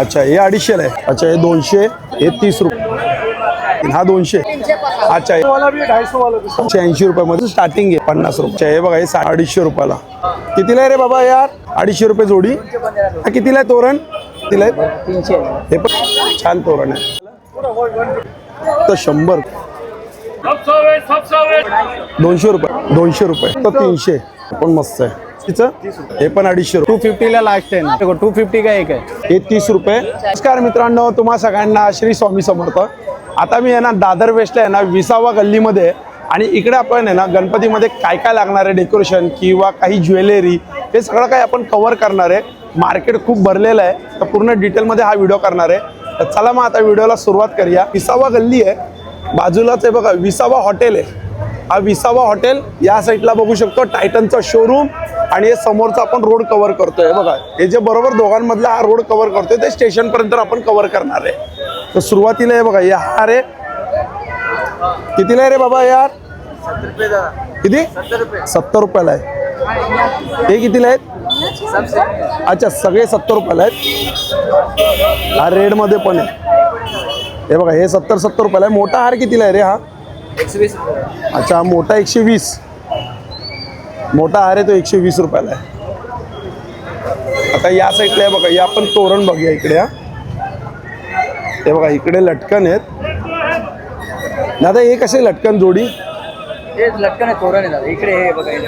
अच्छा हे अडीचशेला आहे. अच्छा हे दोनशे हे तीस रुपये हा दोनशे. अच्छा हे ऐंशी रुपयामध्ये स्टार्टिंग आहे पन्नास रुपये. हे बघा हे सा- अडीचशे रुपयाला. कितीला आहे रे बाबा यार? अडीचशे रुपये जोडी. हा कितीला आहे तोरण? कितीला आहे? हे पण छान तोरण आहे. तर शंभर. दोनशे रुपये दोनशे रुपये. तर तीनशे. पण मस्त आहे. तिचं? हे पण अडीचशे टू फिफ्टीला लास्ट आहे ना. टू फिफ्टी का एक आहे? हे तीस रुपये. नमस्कार मित्रांनो तुम्हा सगळ्यांना श्री स्वामी समर्थ. आता मी आहे ना दादर वेस्टला आहे ना विसावा गल्लीमध्ये. आणि इकडे आपण आहे ना गणपतीमध्ये काय काय लागणार आहे डेकोरेशन किंवा काही ज्वेलरी हे सगळं काही आपण कव्हर करणार आहे. मार्केट खूप भरलेलं आहे. तर पूर्ण डिटेलमध्ये हा व्हिडिओ करणार आहे. तर चला मग आता व्हिडिओला सुरुवात करूया. विसावा गल्ली आहे. बाजूलाच आहे बघा विसावा हॉटेल आहे. हा विसावा हॉटेल या साईडला बघू शकतो. टायटनचा शोरूम आणि हे समोरचा आपण रोड कव्हर करतोय. बघा हे जे बरोबर दोघांमधला हा रोड कव्हर करतोय ते स्टेशनपर्यंत आपण कव्हर करणार आहे. तर सुरुवातीला आहे बघा या हार आहे कितीला आहे रे बाबा यार? किती? सत्तर रुपयाला आहे. हे कितीला आहेत? अच्छा सगळे सत्तर रुपयाला आहेत. हा रेडमध्ये पण आहे. हे बघा हे सत्तर सत्तर रुपयाला आहे. मोठा हार कितीला आहे रे हा? अच्छा मोठा एकशे वीस. मोठा हार आहे तो एकशे वीस रुपयाला आहे. आता या साईडला आहे बघा या आपण तोरण बघूया इकडे हा. हे बघा इकडे लटकन आहेत. दादा हे कसे लटकन जोडी? हे लटकन आहे तोरण आहे दादा. इकडे हे बघा हे हे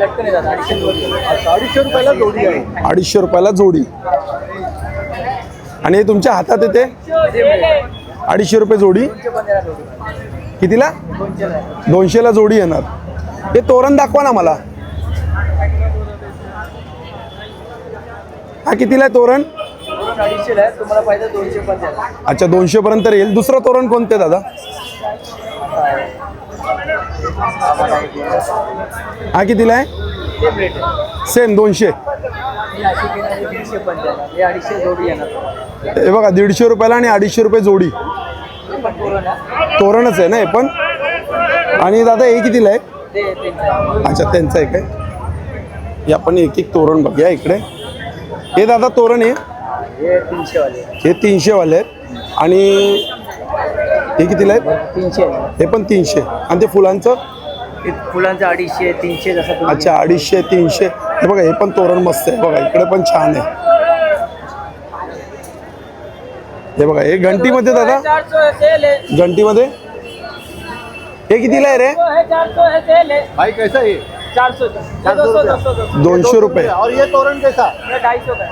लटकन आहे दादा अडीचशे रुपयाला जोडी आहे. अडीचशे रुपयाला जोडी. आणि हे तुमच्या हातात येते? अडीचशे रुपये जोडी. कितीला? दोनशेला जोडी येणार. हे तोरण दाखवा ना मला. हा कितीला आहे तोरण? अच्छा दोनशे पर्यंत येईल. दुसरं तोरण कोणते दादा? हा कितीला आहे? सेम दोनशे. दीडशे पण हे अडीचशे जोडी येणार हे बघा दीडशे रुपयाला आणि अडीचशे रुपये जोडी. हे पण आहे. तोरणच आहे ना हे पण? आणि दादा हे कितीला आहे? ते त्यांचं अच्छा त्यांचं आहे काय? हे आपण एक एक तोरण बघूया इकडे. हे दादा तोरण आहे हे तीनशेवाले हे तीनशेवाले आहेत. आणि हे कितीला आहेत? तीनशे आहे. हे पण तीनशे. आणि ते फुलांचं? हे फुलांचं अडीचशे तीनशे जसं तुम्ही अच्छा अडीचशे तीनशे. हे बघा हे पण तोरण मस्त आहे. बघा इकडे पण छान आहे. हे बघा हे घंटीमध्ये दादा? घंटीमध्ये? हे कितीला आहे रे? है चार सौ है सेल है भाई कैसा है चार सौ दो सौ दो सौ दो सौ दोनशे रुपये. और ये तोरण कैसा? ये ढाई सौ का है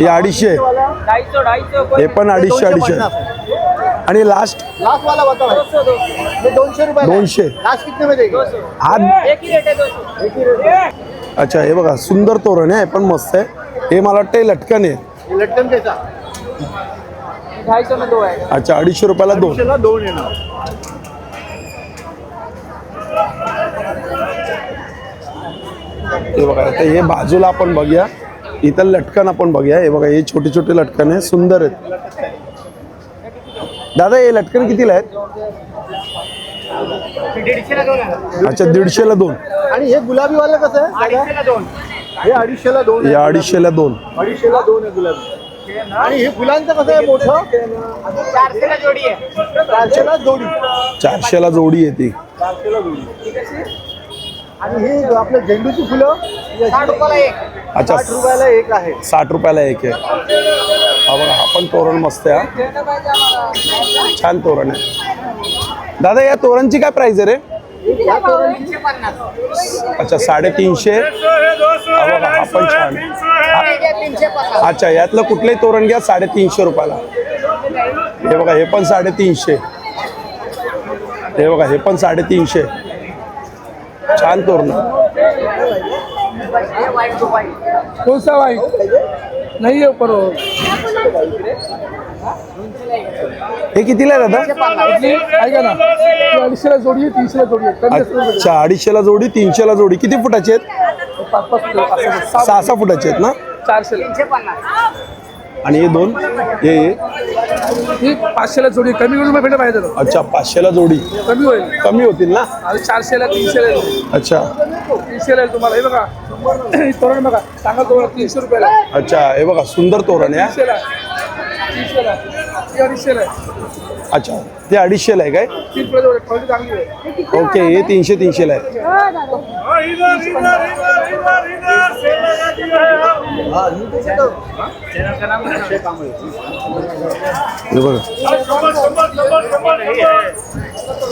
हे अडीचशे हे पण अडीचशे. अडीचशे आणि लास्ट लास्ट वाला बता भाई. ये दोनशे रुपये. दोनशे. लास्ट कितने में देगी? दो सौ हा एक ही रेट है दो सौ अच्छा हे बघा सुंदर तोरण आहे हे पण मस्त आहे. हे मला वाटतं लटकन आहे. लटकन कैसा? ढाई सौ में दो है अच्छा अडीचशे रुपयाला दोन. दोन येणार. हे बघा आता हे बाजूला आपण बघूया. इथं लटकन आपण बघूया. हे बघा हे छोटे छोटे लटकन आहे सुंदर आहेत. दादा हे लटकन कितीला आहेत? आहे अच्छा दीडशेला दोन. आणि हे गुलाबी वाला कसं आहे? दोन. हे अडीचशेला दोन हे आहे. अडीचशेला दोन. अडीचशेला दोन आहे गुलाबी. आणि हे फुलांचं कसं आहे मोठं? चारशेला जोडी आहे. चारशेला जोडी. चारशेला जोडी येते चारशेला जोडी. आणि हे आपलं झेंडूची फुलं साठ रुपयाला एक. अच्छा साठ रुपयाला एक आहे. साठ रुपयाला एक आहे. हा बघा हा पण तोरण मस्त आहे हा. छान तोरण आहे. दादा या तोरणची काय प्राइस आहे रे? अच्छा साडेतीनशे. हा बघा हा पण छान. अच्छा यातलं कुठलंही तोरण घ्या साडेतीनशे रुपयाला. हे बघा हे पण साडेतीनशे. हे बघा हे पण साडेतीनशे. छान तोरण. हे वाईट टू वाईट कौन सा वाइट नहीं है? ऊपर वो। हे कितीला आहे दादा? आएगा ना. अडीचशेला जोडी आहे तीनशेला जोडी आहे. कमी जास्त अच्छा अडीचशेला जोडी तीनशेला जोडी. किती फुटाची आहेत. पाच पाच किलो. सहा सहा सहा फुटाची आहेत ना? चारशेला. आणि हे दोन? हे हे? ही पाचशेला जोडी कमी मग भेटत पाहिजे अच्छा पाचशेला जोडी. कमी होईल. कमी होतील ना? आणि चारशेला तीनशेला अच्छा. तीनशेला तुम्हाला. हे बघा. हे तोरण बघा. सांगा तुम्हाला तीनशे रुपयाला. अच्छा हे बघा सुंदर तोरण आहे तीनशेला. तीनशेला. आहे. अडीचशेला आहे. अच्छा ते अडीचशेला आहे काय? तीन प्रकार क्वालिटी चांगली आहे. ओके हे तीनशे तीनशेला आहे. हे बघा.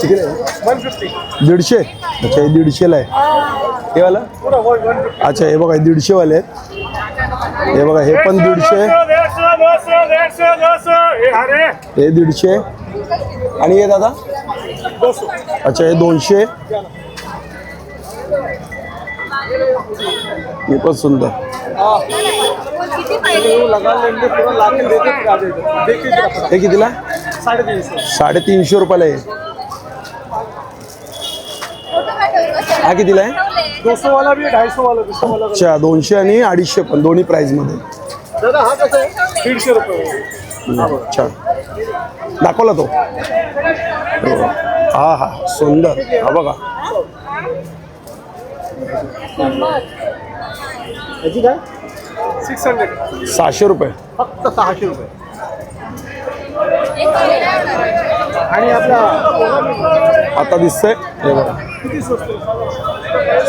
कितीला आहे? दीडशे? अच्छा हे दीडशेला आहे. हे वाला? अच्छा हे बघा हे दीडशेवाले आहेत. हे बघा हे पण दीडशे हे दीडशे. आणि हे दादा? अच्छा हे दोनशे. हे पण सुंदर. हे कितीला? साडेतीनशे रुपयाला आहे. हा कितीला आहे? वाला वाला अच्छा दोनशे आणि अडीचशे पण दोन्ही प्राइसमध्ये. दादा हा कसं आहे? दीडशे रुपये अच्छा दाखवला तो. हो. हा हा. सुंदर. हा बघा. याची काय? सिक्स हंड्रेड सहाशे रुपये. फक्त सहाशे रुपये. आणि आपला आता दिसतंय? हे बघा.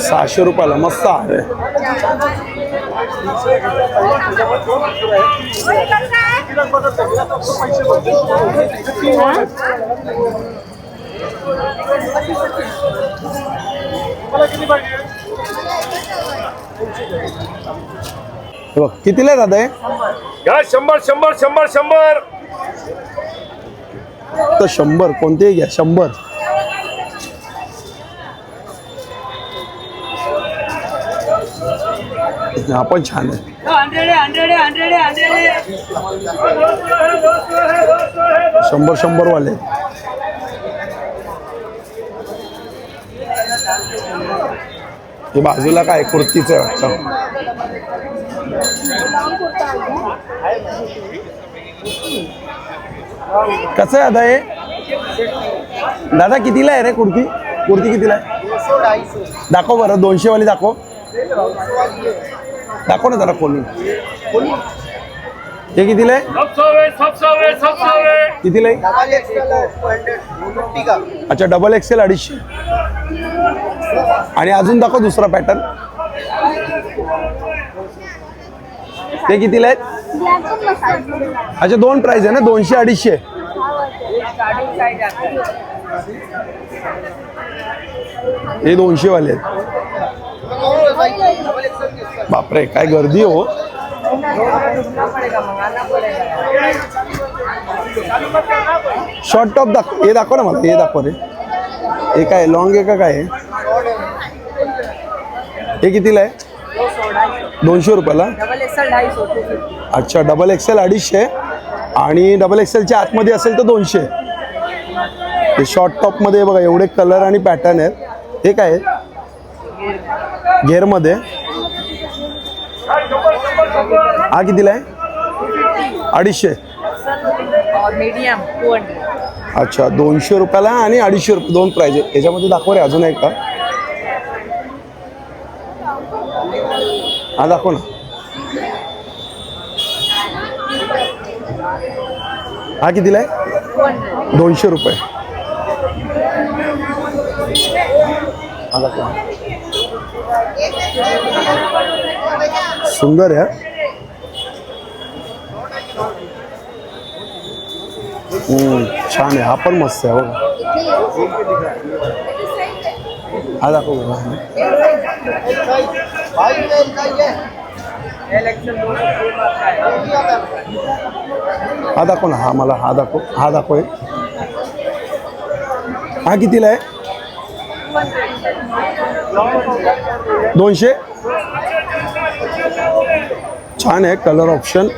सहाशे रुपयाला मस्त आहे. बघ कितीला आहे दादा हे? घ्या शंभर शंभर शंभर शंभर. तर शंभर कोणतेही घ्या शंभर. हा पण छान आहे. शंभर शंभर वाले हे बाजूला काय कुर्तीचं आहे वाटतं? कसं आहे दादा हे? दादा कितीला आहे रे कुर्ती? कुर्ती कितीला आहे? दाखव बरं दोनशे वाली दाखव. दाखव ना जरा खोलून हे कितीला आहे. कितीला आहे अच्छा डबल एक्सेल अडीचशे. आणि अजून दाखव दुसरा पॅटर्न ते कितीला आहेत अच्छा दोन प्राइस आहे ना? दोनशे अडीचशे. हे दोनशे वाले आहेत बापरे काय गर्दी हो. शॉर्ट टॉप दाखव हे दाखव ना मला हे दाखव रे. हे काय लॉंग आहे का काय? आहे? हे कितीला आहे? दोनशे रुपयाला? अच्छा डबल एक्सेल अडीचशे. आणि डबल एक्सेलच्या आतमध्ये असेल तर दोनशे. हे शॉर्ट टॉपमध्ये बघा एवढे कलर आणि पॅटर्न आहेत. हे काय आहे? गेअरमध्ये हा कितीला आहे? अडीचशे. मीडियम टू हंड्रेड अच्छा दोनशे रुपयाला आणि अडीचशे रुपये दोन प्राइज आहे. याच्यामध्ये दाखव रे अजून एक का हा दाखव ना. हा कितीला आहे? दोनशे रुपये. हा दाखव सुंदर आहे छान आहे. हा पण मस्त आहे बघा हा दाखव है दाखव ना, हा मला, हा दाखव हा दाखव. हा कितीला आहे? दोनशे? छान आहे, कलर ऑप्शन.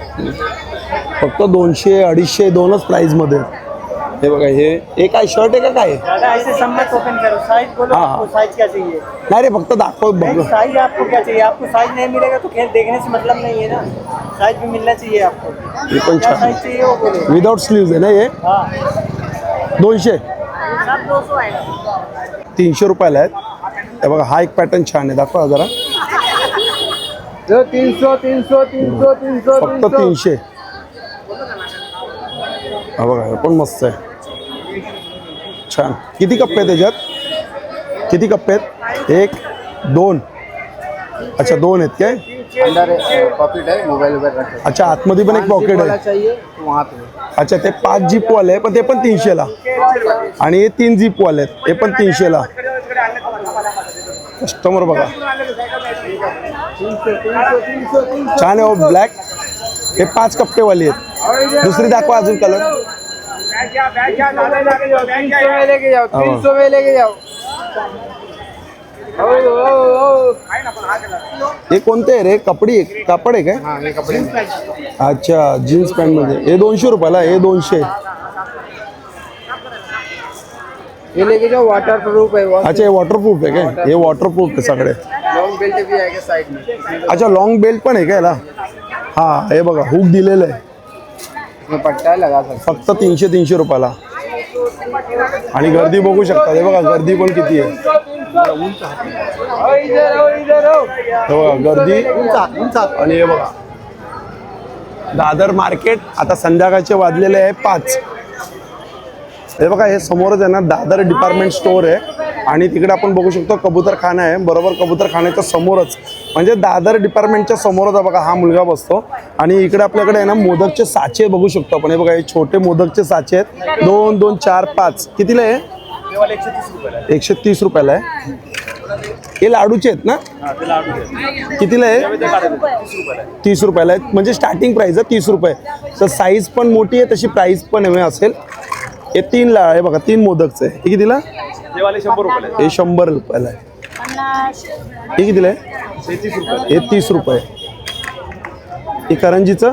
फक्त दोनशे अडीचशे दोनच प्राईजमध्ये. हे बघा हे हे काय शर्ट आहे का काय आहे? दादा ऐसे सम्मत ओपन करो. साइज बोलो आपको। साइज क्या चाहिए? नाही रे फक्त दाखव बघ. साइज आपको क्या चाहिए? आपको साइज नहीं मिलेगा तो खेल देखने से मतलब नहीं है ना। साइज भी मिलना चाहिए आपको। हे पण क्या छान. साइज चाहिए वो बोलो। विदाउट स्लीव्ज आहे ना हे हाँ। दोनशे. सब दो सौ आएगा। तीनशे रुपयाला आहेत हे. बघा हा एक पॅटर्न छान आहे. दाखवा जरा. तीन सौ तीन सौ तीन सौ तीन सौ फक्त तीनशे. हा बघा हे पण मस्त आहे. छान. किती कप्पे आहेत त्याच्यात? किती कप्पे आहेत? एक दोन. अच्छा दोन आहेत काय? अंदर पॉकेट है मोबाइल वगैरह रखे अच्छा आतमध्ये पण एक पॉकेट वाला आहे. अच्छा ते पाच जीपवाले आहे पण ते पण तीनशेला. आणि हे तीन जीपवाले आहेत हे पण तीनशेला. कस्टमर बघा. छान आहे हो ब्लॅक हे पाच कप्पेवाली आहेत. दुसरी दाखवा अजून कलर। में लेके जाओ हाँ। ओ। हे कोणते आहे रे? कपडी आहे कापड आहे काय? हाँ ये कपड़े. में। अच्छा जीन्स पॅन्ट मध्ये. हे दोनशे रुपयाला हे दोनशे. ये लेके जाओ वाटर प्रूफ है अच्छा हे वॉटरप्रूफ आहे काय? हे वॉटरप्रूफ आहे सगळे. लॉन्ग बेल्ट भी आएगा साइड में अच्छा लॉंग बेल्ट पण आहे का याला? हा हे बघा हुक दिलेलं आहे. इसमें पट्टा लगा सकते फक्त तीनशे तीनशे रुपयाला. आणि गर्दी बघू शकता. हे बघा गर्दी पण किती आहे. हो हे बघा गर्दी आणि हे बघा. दादर मार्केट आता संध्याकाळचे वाजलेले आहे पाच. हे बघा हे समोरच आहे ना दादर डिपार्टमेंट स्टोअर आहे. आणि तिकडे आपण बघू शकतो कबूतरखाना आहे. बरोबर कबूतरखान्याच्या समोरच म्हणजे दादर डिपार्टमेंटच्या समोरच बघा हा मुलगा बसतो. आणि इकडे आपल्याकडे आहे ना मोदकचे साचे बघू शकतो आपण. हे बघा हे छोटे मोदकचे साचे आहेत. दोन दोन चार पाच. कितीला आहे? एकशे तीस रुपयाला आहे. हे लाडूचे आहेत ना? कितीला आहे? तीस रुपयाला आहे म्हणजे स्टार्टिंग प्राईस आहे तीस रुपये. तर साईज पण मोठी आहे तशी प्राईस पण हवी असेल. हे तीन ला आहे बघा तीन मोदकचं आहे. हे कितीला? हे शंभर रुपयाला आहे. हे कितीला आहे? हे तीस रुपये हे करंजीचं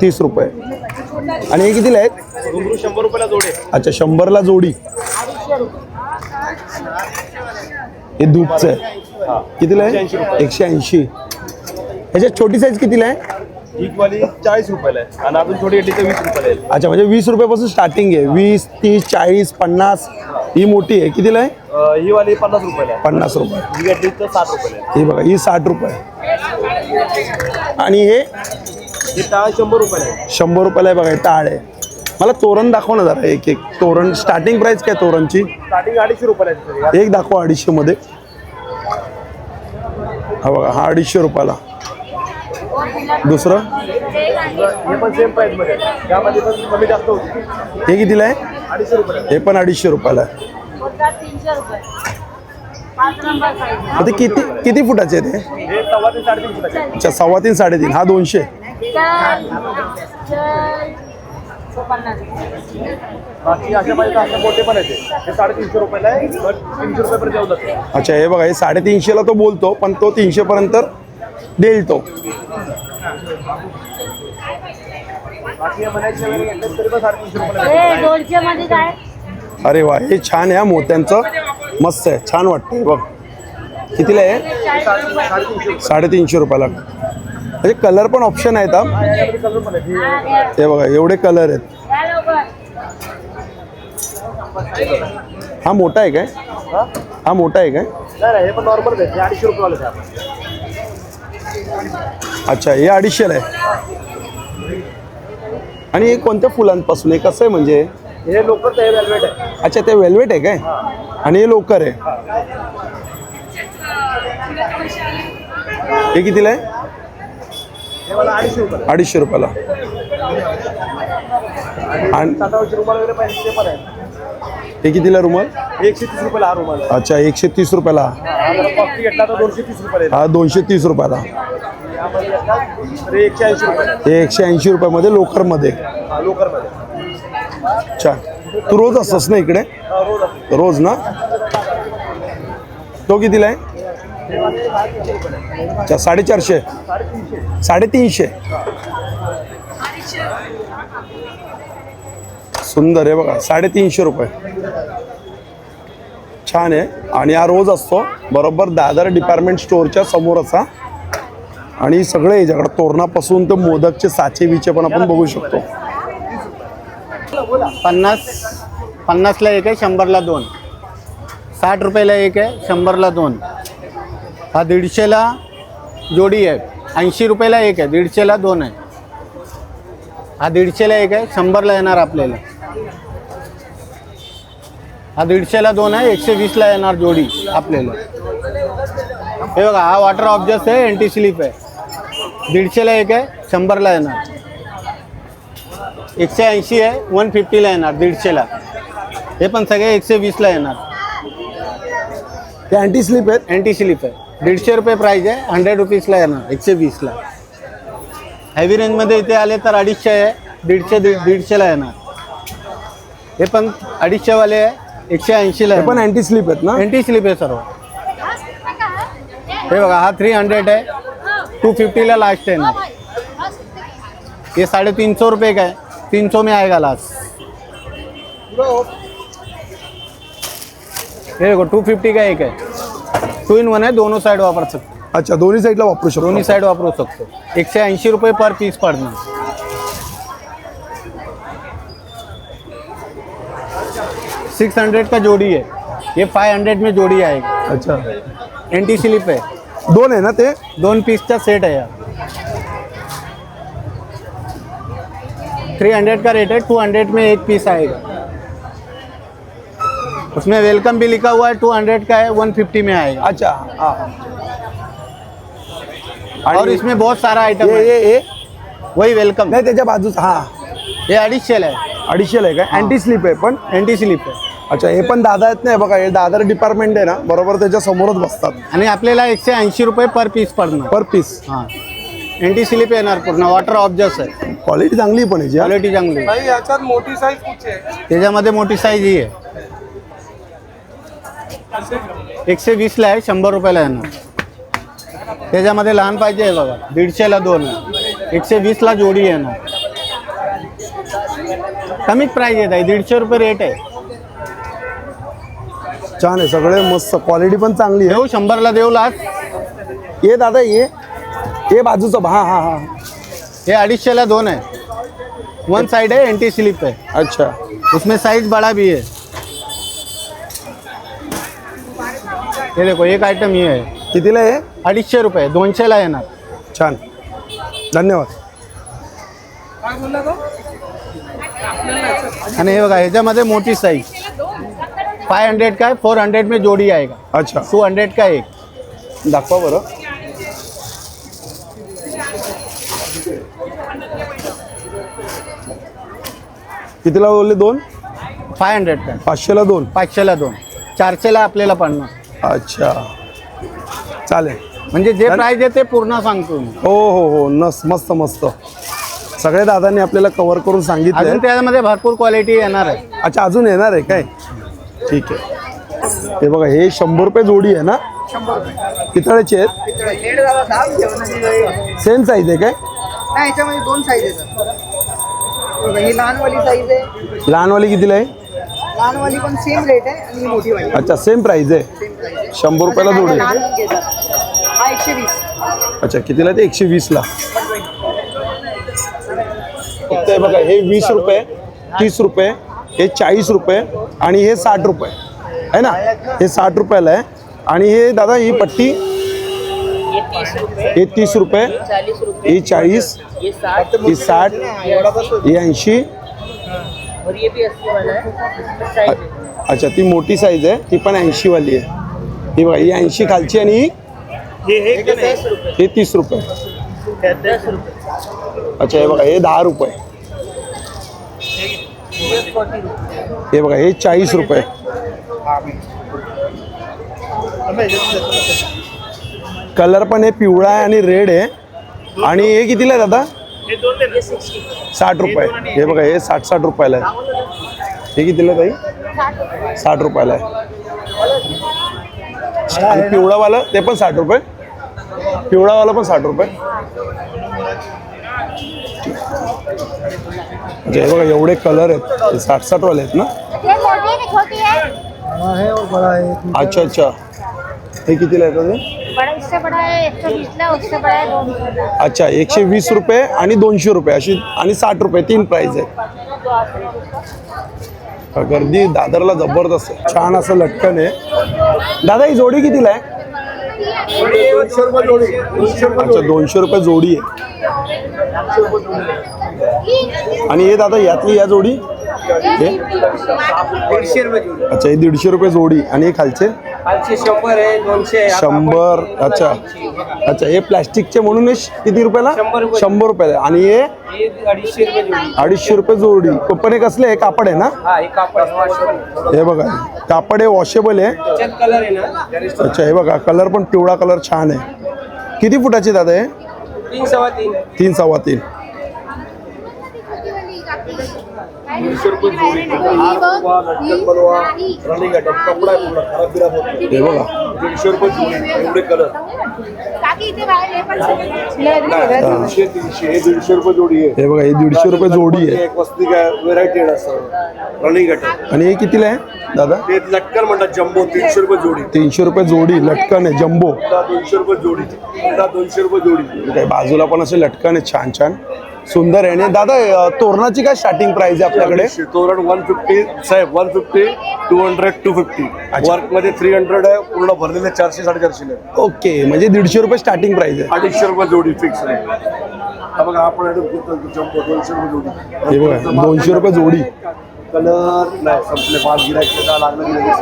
तीस रुपये आणि हे कितीला आहेत? शंभर रुपयाला जोडे. अच्छा शंभरला जोडी. हे दूधचं आहे. कितीला आहे? एकशे ऐंशी ह्याच्यात छोटी साईज कितीला आहे? ही वाली चाळीस रुपयाला आहे. आणि अजून तर वीस रुपयाला आहे. अच्छा म्हणजे वीस रुपयापासून स्टार्टिंग आहे. वीस तीस चाळीस पन्नास ही मोठी आहे. कितीला आहे? अं, ही वाली पन्नास रुपयाला आहे. पन्नास रुपये. ही घेतली तर साठ रुपयाला ही बघा ही साठ रुपये. आणि हे? ही टाळ शंभर रुपयाला आहे. शंभर रुपयाला आहे बघा हे टाळ आहे. मला तोरण दाखव ना जरा एक एक. तोरण स्टार्टिंग प्राइस काय तोरणची? स्टार्टिंग अडीचशे रुपयाला आहे. एक दाखवा अडीचशे मध्ये. हा बघा हा अडीचशे रुपयाला. दुसरं? हे पण सेम प्राइसमध्ये आहे. त्यामध्ये पण कमी जास्त होती. हे कितीला आहे? अडीचशे रुपयाला हे पण अडीचशे रुपयाला आहे. तीनशे रुपये. पाच नंबर साईज मग ते किती किती फुटाचे ते. हे? सव्वा. अच्छा सव्वा तीन साडेतीन. हा दोनशे. पन्नास बाकी अशा पाहिजे अशा मोठे पण आहेत ते. हे साडेतीनशे रुपयाला आहे पण तीनशे रुपयापर्यंत येऊ जाते. अच्छा हे बघा हे साडेतीनशेला तो बोलतो पण तो तीनशे पर्यंत देईल तो. हे दोनशे मध्ये काय? अरे वा हे छान आहे मोत्यांचं. मस्त आहे छान वाटतंय बघ. कितीला आहे? साडेतीनशे रुपयाला. म्हणजे कलर पण ऑप्शन आहेत हा. हा. हे बघा एवढे कलर आहेत. हा मोठा आहे काय? हा? मोठा आहे काय? नाही नाही हे पण नॉर्मल आहे हे अडीचशे रुपयाला आहे आपण. अच्छा हे अडीचशेला आहे. आणि हे कोणत्या फुलांपासून आहे? कसं आहे म्हणजे? हे लोकल हे वेलवेट आहे. अच्छा ते वेल्वेट आहे काय? आणि हे लोकर आहे. हे कितीला आहे? हे अडीचशे रुपये अडीचशे रुपयाला. ते हे कितीला रुमाल? एकशे तीस रुपयाला हा रुमाल अच्छा एकशे तीस रुपयाला. हा दोनशे तीस रुपयाला. एकशे ऐंशी. हे एकशे ऐंशी रुपयामध्ये लोकरमध्ये. लोकरमध्ये. अच्छा. तू रोज असतोस ना इकडे? रोज ना? तो कितीला आहे? अच्छा साडेचारशे. साडेतीनशे. सुंदर आहे बघा साडेतीनशे रुपये. छान आहे. आणि हा रोज असतो बरोबर दादर डिपार्टमेंट स्टोअरच्या समोरच हा. आणि सगळे याच्याकडे तोरणापासून तर मोदकचे साचे विचे पण आपण बघू शकतो. पन्नास पन्नासला एक आहे शंभरला दोन. साठ रुपयाला एक आहे शंभरला दोन. हा दीडशेला जोडी आहे. ऐंशी रुपयाला एक आहे दीडशेला दोन आहे. हा दीडशेला एक आहे शंभरला येणार आपल्याला. हा दीडशेला दोन आहे एकशे वीसला येणार जोडी आपल्याला. हे बघा हा वॉटर ऑब्जेक्ट आहे एंटी स्लिप आहे. दीडशेला एक आहे शंभरला येणार. एकशे ऐंशी आहे वन फिफ्टीला येणार दीडशेला. हे पण सगळे एकशे वीसला येणार. ते अँटी स्लिप आहेत? अँटी स्लिप आहे. दीडशे रुपये प्राईज आहे हंड्रेड रुपीजला येणार एकशे वीसला. हेवी रेंजमध्ये इथे आले तर अडीचशे आहे दीडशे दीड दीडशेला येणार. हे पण अडीचशेवाले आहे एकशे ऐंशीला पण अँटी स्लिप आहेत ना? अँटी स्लिप आहे सर्व. हे बघा हा थ्री हंड्रेड आहे. टू फिफ्टी फिफ्टीला लास्ट है ना. ये साढ़े तीन सौ रुपये का है तीन सौ में आएगा लास्ट ये देखो टू फिफ्टी का एक है टू इन वन है दोनों साइड वापर सकते अच्छा दोन्ही साईडला वापरू शकतो. दोन्ही साइड वापरू सकतो एकशे ऐंशी रुपये पर पीस पडणार. सिक्स हंड्रेड का जोड़ी है ये फाइव हंड्रेड में जोड़ी आएगी अच्छा. एंटी स्लिप है दोन आहे ना ते? दोन पीसचा सेट है. यार थ्री हंड्रेड का रेट है टू हंड्रेड में एक पीस आएगा उसमें वेलकम भी लिखा हुआ है टू हंड्रेड का है वन फिफ्टी में आएगा. अच्छा हा और इसमें बहुत सारा आइटम हे है. हे हे वही वेलकम नाही त्याच्या बाजूचा हा. ये अडीचशेला आहे अडीचशेला आहे काय अँटी स्लिप आहे पण? अँटी स्लिप आहे अच्छा हे पण दादा आहेत नाही बघा हे दादर डिपार्टमेंट आहे ना बरोबर त्याच्या समोरच बसतात. आणि आपल्याला एकशे ऐंशी रुपये पर पीस पडणार. पर पीस हां. अँटी स्लिप येणार पूर्ण वॉटर ऑब्जेक्ट आहे. क्वालिटी चांगली पण याची हा. क्वालिटी चांगली. आहे. भाई याच्यात मोठी साईज कुठची आहे? त्याच्यामध्ये मोठी साईज ही आहे. एकशे वीसला आहे शंभर रुपयाला येणार. त्याच्यामध्ये लहान पाहिजे आहे बघा दीडशेला दोन आहे. एकशे वीसला जोडी येणार. कमीच प्राईज येत आहे दीडशे रुपये रेट आहे. छान आहे सगळे मस्त. क्वालिटी पण चांगली आहे. देऊ शंभरला देऊ लास्ट. ये दादा ये. ये बाजूचं हा हा हा. हे अडीचशेला दोन आहे. वन साइड है एंटी स्लिप है अच्छा. उसमें साइज बड़ा भी है. ये देखो एक आइटम ये है. कितीला आहे अडीचशे रुपये दोनशेला येणार. छान. धन्यवाद. काय बोलला तो? आणि हे बघा ह्याच्यामध्ये मोठी साईज फाय हंड्रेड का है फोर हंड्रेड में जोड़ी आएगा। अच्छा। टू हंड्रेड का एक। दाखवा बरं। कितीला बोलले दोन? फाय हंड्रेड का। पाचशेला दोन? पाचशेला दोन। चारशेला आपल्याला पडणार अच्छा। चालेल. म्हणजे जे प्राईज आहे ते पूर्ण सांगतो मी। हो हो हो. नस मस्त मस्त. सगळे दादांनी आपल्याला कव्हर करून सांगितलं अजून त्यामध्ये भरपूर क्वालिटी येणार आहे। अच्छा अजून येणार आहे काय? ठीक आहे. हे बघा हे शंभर रुपये जोडी आहे ना? पितळेचे आहेत. सेम साईज आहे काय? नाही याच्यामध्ये दोन साईज आहेत. ही लहानवाली साईज आहे. लहानवाली कितीला आहे? लहानवाली पण सेम रेट आहे आणि ही मोठीवाली. अच्छा सेम प्राईज आहे. सेम प्राईस आहे. शंभर रुपयाला जोडी आहे. हा एकशे वीस. अच्छा कितीला ते एकशे वीसला फक्त हे बघा हे वीस रुपये तीस रुपये. हे चाळीस रुपये आणि हे साठ रुपये. आहे ना? हे साठ रुपयाला आहे. आणि हे दादा ही पट्टी? हे तीस रुपये. ही चाळीस. ही साठ. ही ऐंशी. अच्छा ती मोठी साईज आहे. ती पण ऐंशीवाली आहे. ही बघा ही ऐंशी खालची आणि ही? हे तीस रुपये. अच्छा हे बघा हे दहा रुपये. हे बघा हे चाळीस रुपये. कलर पण हे पिवळा आहे आणि रेड आहे. आणि हे कितीला आहे दादा? साठ रुपये. हे बघा हे साठ साठ रुपयाला आहे. हे कितीला ताई? साठ रुपयाला आहे. आणि पिवळावाला ते पण साठ रुपये. पिवळावाला पण साठ रुपये. म्हणजे हे बघा एवढे कलर आहेत हे साठ साठ वाले आहेत ना है है अच्छा अच्छा. हे कितीला येतं ते है है अच्छा एकशे वीस रुपये आणि दोनशे रुपये अशी आणि साठ रुपये तीन प्राइस आहे गर्दी दादरला जबरदस्त आहे. छान असं लटकन आहे. दादा ही जोडी कितीला आहे? अच्छा दोनशे रुपये जोडी आहे. आणि हे दादा यातली या जोडी? हे? दीडशे रुपये जोडी. अच्छा हे दीडशे रुपये जोडी. आणि हे खालचे? खालचे शंभर आहे दोनशे शंभर अच्छा. अच्छा हे प्लॅस्टिकचे म्हणून हे श- किती रुपयाला? शंभर रुपये. शंभर रुपयाला. आणि हे? हे अडीचशे रुपये जोडी. अडीचशे रुपये जोडी. पण हे कसले? हे कापड आहे ना? हा हे कापड. हे बघा कापड हे वॉशेबल आहे. कलर आहे ना? अच्छा हे बघा कलर पण पिवळा कलर छान आहे. किती फुटाचे दादा हे? तीन सव्वा तीन. तीन सव्वा तीन रनिंग आयटम कपडा आहे पूर्ण खराब बिराब होत नाही. हे बघा दीडशे रुपये जोडी एवढे कलर हे तीनशे तीनशे हे दीडशे रुपये जोडी आहे. हे बघा हे दीडशे रुपये जोडी आहे एक वस्ती काय व्हेरायटी असं रनिंग आयटम आणि हे कितीला आहे दादा? ते लटकन म्हणतात जम्बो तीनशे रुपये जोडी तीनशे रुपये जोडी लटकन आहे जम्बो. दोनशे रुपये जोडी. दोनशे रुपये जोडी. काय बाजूला पण असे लटकन आहे छान छान. सुंदर आहे. आणि दादा तोरणाची काय स्टार्टिंग प्राइस आहे आपल्याकडे? तोरण वन फिफ्टी साहेब one fifty two hundred two fifty. वर्कमध्ये three hundred आहे पूर्ण भरलेले चारशे साडेचारशे ओके म्हणजे दीडशे रुपये स्टार्टिंग प्राइस आहे. अडीचशे रुपये जोडी फिक्स आहे. हा बघा आपण दोनशे रुपये जोडी. दोनशे रुपये जोडी. कलर नाही संपले पाच गिरायचे का लागलं की लगेच.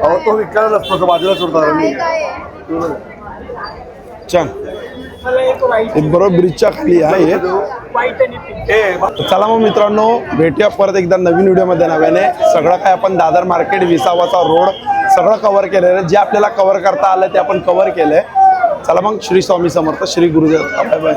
अहो तो विकायला नसतो तो बाजूलाच होता छान. बरोबर ब्रिजच्या खाली आहे. चला मग मित्रांनो भेटूया परत एकदा नवीन व्हिडिओमध्ये नव्याने. सगळं काय आपण दादर मार्केट विसावाचा रोड सगळं कव्हर केलेलं आहे. जे आपल्याला कव्हर करता आलं ते आपण कव्हर केलंय. चला मग श्री स्वामी समर्थ श्री गुरुदेव. Bye bye.